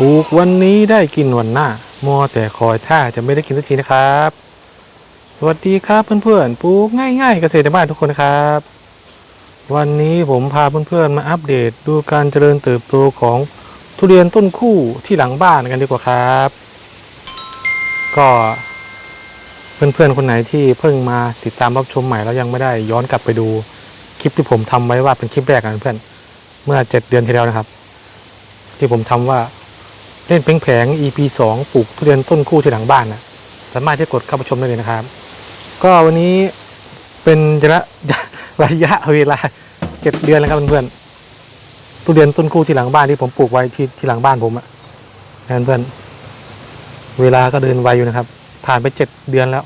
ปลูกวันนี้ได้กินวันหน้ามัวแต่คอยท่าจะไม่ได้กินสักทีนะครับ สวัสดีครับเพื่อนๆปลูกง่ายๆเกษตรบ้านทุกคนครับ วันนี้ผมพาเพื่อนๆมาอัปเดตดูการเจริญเติบโตของทุเรียนต้นคู่ที่หลังบ้านกันดีกว่าครับ ก็เพื่อนๆคนไหนที่เพิ่งมาติดตามรับชมใหม่แล้วยังไม่ได้ย้อนกลับไปดูคลิปที่ผมทำไว้ว่าเป็นคลิปแรกกันเพื่อนเมื่อเจ็ดเดือนที่แล้วนะครับ ที่ผมทำว่า เล่นเพลงแผง EP 2ปลูกทุเรียนต้นคู่ที่หลังบ้านนะสามารถที่กดเข้ามาชมได้เลยนะครับ ก็วันนี้เป็นระยะระยะเวลาเจ็ดเดือนแล้วครับเพื่อนๆทุเรียนต้นคู่ที่หลังบ้านที่ผมปลูกไว้ที่ที่หลังบ้านผมอะนะเพื่อนเวลาก็เดินไวอยู่นะครับ ผ่านไปเจ็ดเดือนแล้ว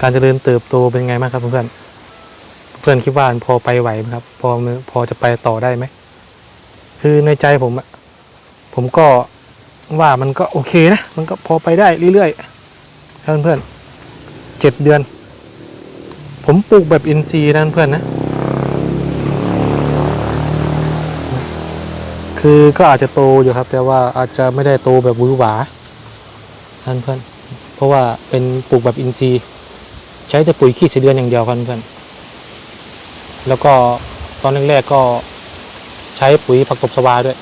การเจริญเติบโตเป็นไงบ้างครับเพื่อนๆเพื่อนคิดว่าพอไปไหวไหมครับ พอพอจะไปต่อได้ไหมคือในใจผมอะ ผมก็ว่ามันก็โอเคนะ มันก็พอไปได้เรื่อยๆครับเพื่อนๆเจ็ดเดือน ผมปลูกแบบอินทรีย์นะเพื่อนนะ คือก็อาจจะโตอยู่ครับ แต่ว่าอาจจะไม่ได้โตแบบวือหวาท่านเพื่อน เพราะว่าเป็นปลูกแบบอินทรีย์ ใช้แต่ปุ๋ยขี้เสียเดือนอย่างเดียวครับเพื่อน แล้วก็ตอนแรกๆก็ใช้ปุ๋ยผักตบชวาด้วย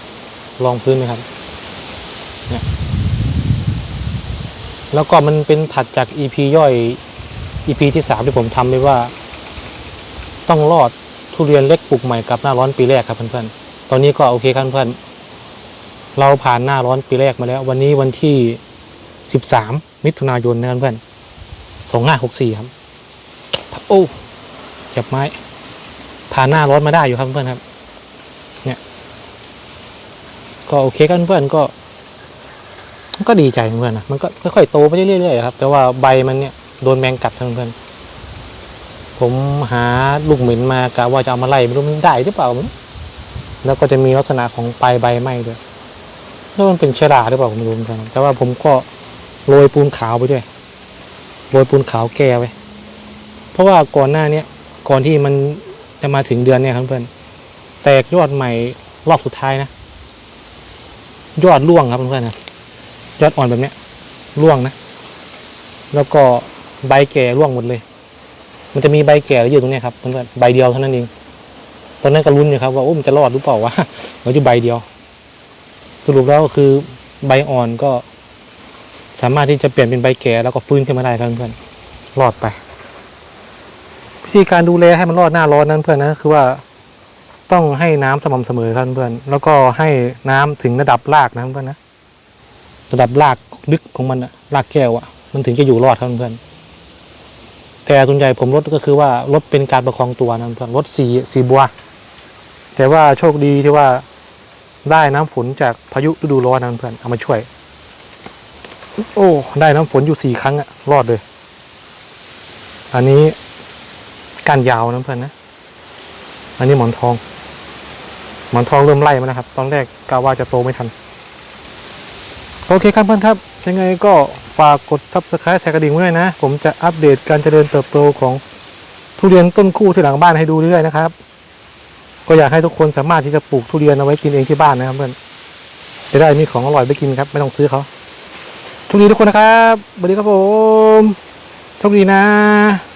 รองพื้นนะครับเนี่ยแล้วก็มันเป็นถัดจาก EP ย่อย EP ที่สามที่ผมทำไว้ว่า ต้องรอดทุเรียนเล็กปลูกใหม่กับหน้าร้อนปีแรกครับเพื่อนๆ ตอนนี้ก็โอเคครับเพื่อนเราผ่านหน้าร้อนปีแรกมาแล้ว วันนี้วันที่ 13 มิถุนายนนะครับเพื่อน2564ครับ โอ้เก็บไม้ผ่านหน้าร้อนมาได้อยู่ครับเพื่อนครับ ก็โอเคกันเพื่อนก็ ก็ดีใจเพื่อนนะมันก็ค่อยๆโตไปเรื่อยๆครับ แต่ว่าใบมันเนี่ยโดนแมงกัดทั้งเพื่อนผมหาลูกหม็นมากะว่าจะเอามาไล่ไม่รู้มันได้หรือเปล่าแล้วก็จะมีลักษณะของปลายใบไหม้ด้วยแล้วมันเป็นเชื้อราหรือเปล่าผมไม่รู้เหมือนกันแต่ว่าผมก็โรยปูนขาวไปด้วยโรยปูนขาวแก้ไว้เพราะว่าก่อนหน้าเนี้ยก่อนที่มันจะมาถึงเดือนเนี่ยครับเพื่อนแตกยอดใหม่รอบสุดท้ายนะ ยอดร่วงครับเพื่อนๆนะยอดอ่อนแบบนี้ร่วงนะ แล้วก็ใบแก่ร่วงหมดเลย มันจะมีใบแก่อยู่ตรงนี้ครับเพื่อนๆใบเดียวเท่านั้นเองตอนนั้นก็ลุ้นอยู่ครับว่าโอ้มันจะรอดหรือเปล่าวะมันจะใบเดียว สรุปแล้วก็คือใบอ่อนก็สามารถที่จะเปลี่ยนเป็นใบแก่แล้วก็ฟื้นขึ้นมาได้ครับเพื่อนๆรอดไปวิธีการดูแลให้มันรอดหน้าร้อนนั้นเพื่อนนะคือว่า ต้องให้น้ำสม่ำเสมอครับเพื่อนแล้วก็ให้น้ำถึงระดับรากนะเพื่อนนะระดับรากลึกของมันอะรากแก้วอะมันถึงจะอยู่รอดครับเพื่อนแต่ส่วนใหญ่ผมลดก็คือว่าลดเป็นการประคองตัวนะเพื่อนลดสีสีบัว แต่ว่าโชคดีที่ว่าได้น้ำฝนจากพายุฤดูร้อนนะเพื่อนเอามาช่วย โอ้ได้น้ำฝนอยู่สี่ครั้งอะรอดเลย อันนี้การยาวนะเพื่อนนะอันนี้หมอนทอง หมอนทองเริ่มไล่มานะครับ ตอนแรกกะว่าจะโตไม่ทัน โอเคครับเพื่อนครับ ยังไงก็ฝากกด subscribe แชร์กระดิ่งไว้ด้วยนะ ผมจะอัปเดตการเจริญเติบโตของทุเรียนต้นคู่ที่หลังบ้านให้ดูเรื่อยๆนะครับ ก็อยากให้ทุกคนสามารถที่จะปลูกทุเรียนเอาไว้กินเองที่บ้านนะครับเพื่อนจะได้มีของอร่อยไปกินครับ ไม่ต้องซื้อเขาโชคดีทุกคนนะครับสวัสดีครับผมโชคดีนะ